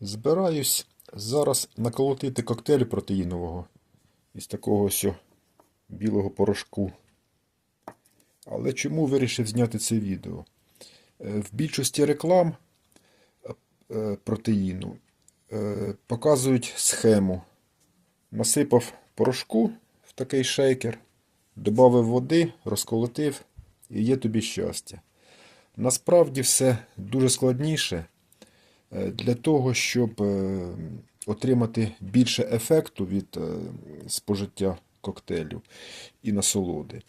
Збираюсь зараз наколотити коктейль протеїнового із такого ось білого порошку. Але чому вирішив зняти це відео? Е, В більшості реклам е, протеїну е, показують схему. Насипав порошку в такий шейкер, додав води, розколотив і є тобі щастя. Насправді все дуже складніше. Е, Для того, щоб е, отримати більше ефекту від е, спожиття коктейлю і насолоди,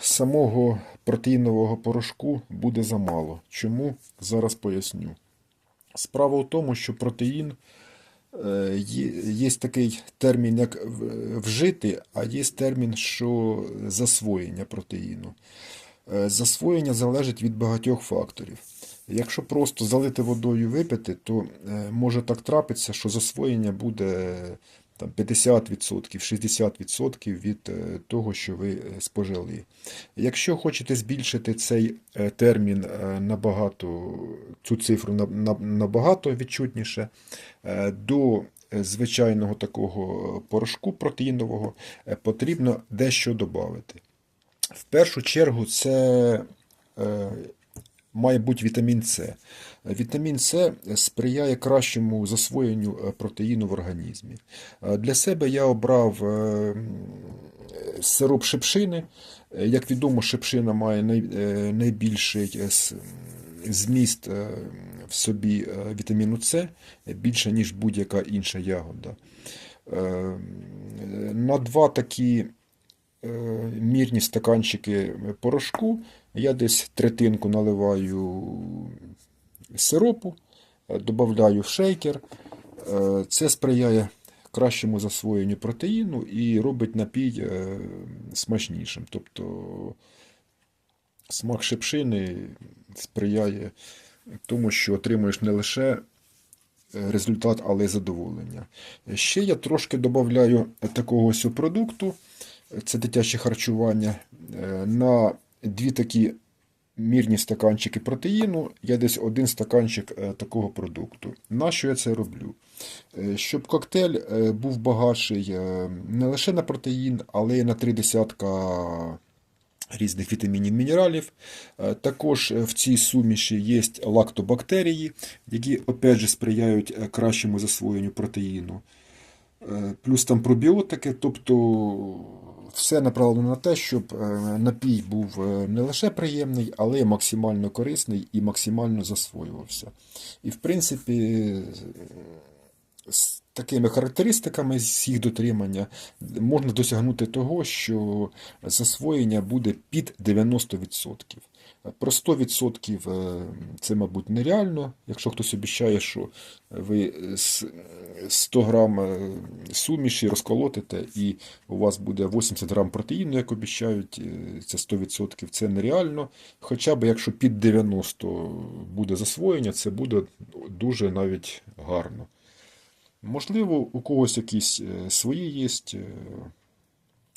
самого протеїнового порошку буде замало. Чому? Зараз поясню. Справа в тому, що протеїн є, такий термін, як вжити, а є термін, що засвоєння протеїну. Засвоєння залежить від багатьох факторів. Якщо просто залити водою випити, то е, може так трапитися, що засвоєння буде там, 50%, 60% від е, того, що ви е, спожили. Якщо хочете збільшити цей термін набагато, цю цифру на- на- набагато відчутніше, до звичайного такого порошку протеїнового потрібно дещо додати. В першу чергу це має бути вітамін С. Вітамін С сприяє кращому засвоєнню е, протеїну в організмі. Е, Для себе я обрав е, сироп шипшини. Як відомо, шипшина має найбільший зміст в собі вітаміну С більше, ніж будь-яка інша ягода. На два такі мірні стаканчики порошку. Я десь третинку наливаю сиропу, е, додаю в шейкер. Е, Це сприяє кращому засвоєнню протеїну і робить напій е, смачнішим. Тобто смак шипшини сприяє тому, що отримуєш не лише е, результат, але й задоволення. Ще я трошки додаю такого продукту, це дитяче харчування, е, на дві такі мірні стаканчики протеїну, я десь один стаканчик е, такого продукту. На що я це роблю? Е, Щоб коктейль був багатший не лише на протеїн, але й на три десятка різних вітамінів мінералів. Також в цій суміші є лактобактерії, які опять же сприяють кращому засвоєнню протеїну. Плюс там пробіотики, тобто все направлено на те, щоб е, напій був е, не лише приємний, але й максимально корисний і максимально засвоювався. І в принципі, такими характеристиками, з їх дотримання, можна досягнути того, що засвоєння буде під 90%. Про 100% е, це, мабуть, нереально. Якщо хтось обіцяє, що ви 100 грам е, суміші розколотите, і у вас буде 80 грам протеїну, як обіцяють, е, це 100%, це нереально. Хоча б якщо під 90 буде засвоєння, це буде дуже навіть гарно. Можливо, у когось якісь е, свої є е,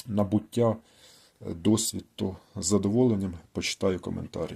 набуття, е, досвід, то з задоволенням почитаю коментарі.